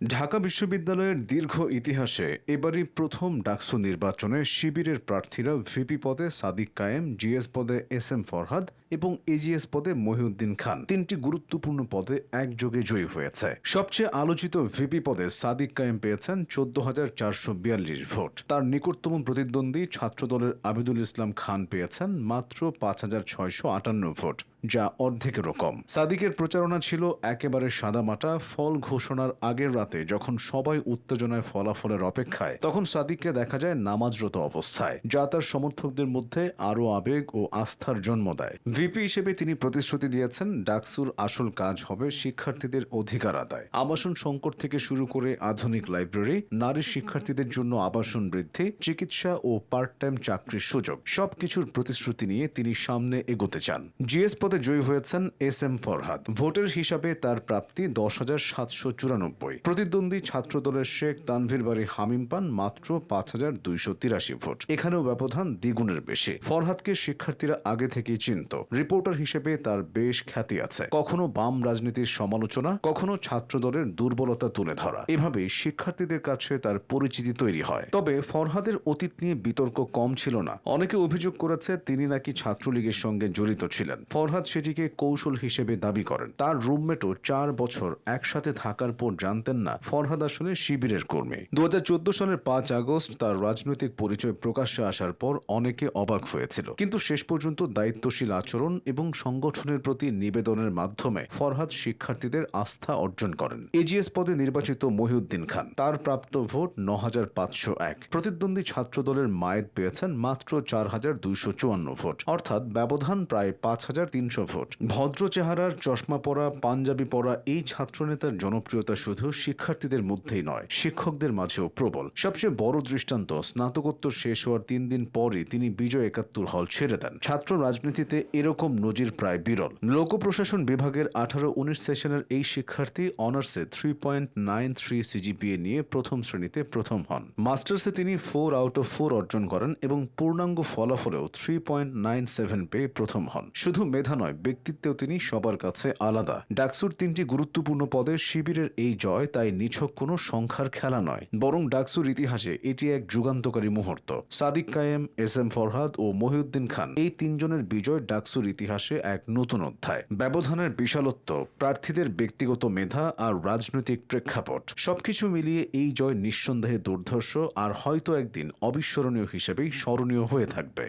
ঢাকা বিশ্ববিদ্যালয়ের দীর্ঘ ইতিহাসে এবারই প্রথম ডাকসু নির্বাচনে শিবিরের প্রার্থীরা ভিপি পদে সাদিক কায়েম, জিএস পদে এস এম ফরহাদ এবং এজিএস পদে মহিউদ্দিন খান। তিনটি গুরুত্বপূর্ণ পদে একযোগে জয়ী হয়েছে। সবচেয়ে আলোচিত ভিপি পদে সাদিক কায়েম পেয়েছেন চোদ্দ হাজার চারশো বিয়াল্লিশ ভোট। তার নিকটতম প্রতিদ্বন্দ্বী ছাত্রদলের আবিদুল ইসলাম খান পেয়েছেন মাত্র পাঁচ হাজার ছয়শো আটান্ন ভোট। যা অর্ধেকেরও কম সাদিকের প্রচারণা ছিল একেবারে সাদামাটা, ফল ঘোষণার আগের রাতে যখন সবাই উত্তেজনায় ফলাফলের অপেক্ষায়, তখন সাদিককে দেখা যায় নামাজরত অবস্থায়, যা তার সমর্থকদের মধ্যে আরও আবেগ ও আস্থার জন্ম দেয়। ভিপি হিসেবে তিনি প্রতিশ্রুতি দিয়েছেন, ডাকসুর আসল কাজ হবে শিক্ষার্থীদের অধিকার আদায়। আবাসন সংকট থেকে শুরু করে আধুনিক লাইব্রেরি, নারী শিক্ষার্থীদের জন্য আবাসন বৃদ্ধি, চিকিৎসা ও পার্ট টাইম চাকরির সুযোগ, সবকিছুর প্রতিশ্রুতি নিয়ে তিনি সামনে এগোতে চান। জিএস পদে জয়ী হয়েছেন এস এম ফরহাদ। ভোটের হিসাবে তার প্রাপ্তি দশ হাজার সাতশো চুরানব্বই। প্রতিদ্বন্দ্বী ছাত্রদলের শেখ তানভীর বাড়ি হামিম পান মাত্র পাঁচ হাজার দুইশো তিরাশি ভোট। এখানেও ব্যবধান দ্বিগুণের বেশি। ফরহাদকে শিক্ষার্থীরা আগে থেকেই চিনত। রিপোর্টার হিসেবে তার বেশ খ্যাতি আছে। কখনো বাম রাজনীতির সমালোচনা, কখনো ছাত্রদলের দুর্বলতা তুলে ধরা। এভাবে শিক্ষার্থীদের কাছে তার পরিচিতি তৈরি হয়। তবে ফরহাদের অতীত নিয়ে বিতর্ক কম ছিল না। অনেকে অভিযোগ করেছে তিনি নাকি ছাত্রলীগের সঙ্গে জড়িত ছিলেন। ফরহাদ সেটিকে কৌশল হিসেবে দাবি করেন। তার রুমমেটও চার বছর একসাথে থাকার পর জানতেন না ফরহাদ আসলে শিবিরের কর্মী। দুই হাজার চোদ্দ সালের পাঁচ আগস্ট তার রাজনৈতিক পরিচয় প্রকাশ্যে আসার পর অনেকে অবাক হয়েছিল। কিন্তু শেষ পর্যন্ত দায়িত্বশীল আচরণ এবং সংগঠনের প্রতি নিবেদনের মাধ্যমে ফরহাদ শিক্ষার্থীদের আস্থা অর্জন করেন। এজিএস পদে নির্বাচিত মহিউদ্দিন খান। তার প্রাপ্ত ভোট ন হাজার পাঁচশো এক। প্রতিদ্বন্দ্বী ছাত্রদলের মায়েদ পেয়েছেন মাত্র চার হাজার দুইশো চুয়ান্ন ভোট। অর্থাৎ ব্যবধান প্রায় পাঁচ হাজার তিনশো ভোট ভদ্র চেহারার চশমা পরা, পাঞ্জাবি পরা এই ছাত্রনেতার জনপ্রিয়তা শুধু শিক্ষার্থীদের মধ্যেই নয়, শিক্ষকদের মাঝেও প্রবল। সবচেয়ে বড় দৃষ্টান্ত স্নাতকোত্তর শেষ হওয়ার তিন দিন পরই তিনি বিজয় একাত্তর হল ছেড়ে দেন। ছাত্র রাজনীতিতে এরকম নজির প্রায় বিরল। লোক প্রশাসন বিভাগের আঠারো উনিশ সেশনের এই শিক্ষার্থী অনার্সে three point nine three CGPA নিয়ে প্রথম শ্রেণীতে প্রথম হন। মাস্টার্সে তিনি ফোর আউট অফ ফোর অর্জন করেন এবং পূর্ণাঙ্গ ফলাফলেও থ্রি পয়েন্ট নাইন সেভেন পেয়ে প্রথম হন। শুধু মেধা নয়, ব্যক্তিত্বেও তিনি সবার কাছে আলাদা। ডাকসুর তিনটি গুরুত্বপূর্ণ পদে শিবিরের এই জয় তাই নিছক কোনো সংখ্যার খেলা নয়, বরং ডাকসুর ইতিহাসে এটি এক যুগান্তকারী মুহূর্ত। সাদিক কায়েম, এস এম ফরহাদ ও মহিউদ্দিন খান এই তিনজনের বিজয় ডাকসুর ইতিহাসে এক নতুন অধ্যায়। ব্যবধানের বিশালত্ব, প্রার্থীদের ব্যক্তিগত মেধা আর রাজনৈতিক প্রেক্ষাপট সবকিছু মিলিয়ে এই জয় নিঃসন্দেহে দুর্ধর্ষ আর হয়তো একদিন অবিস্মরণীয় হিসেবেই স্মরণীয় হয়ে থাকবে।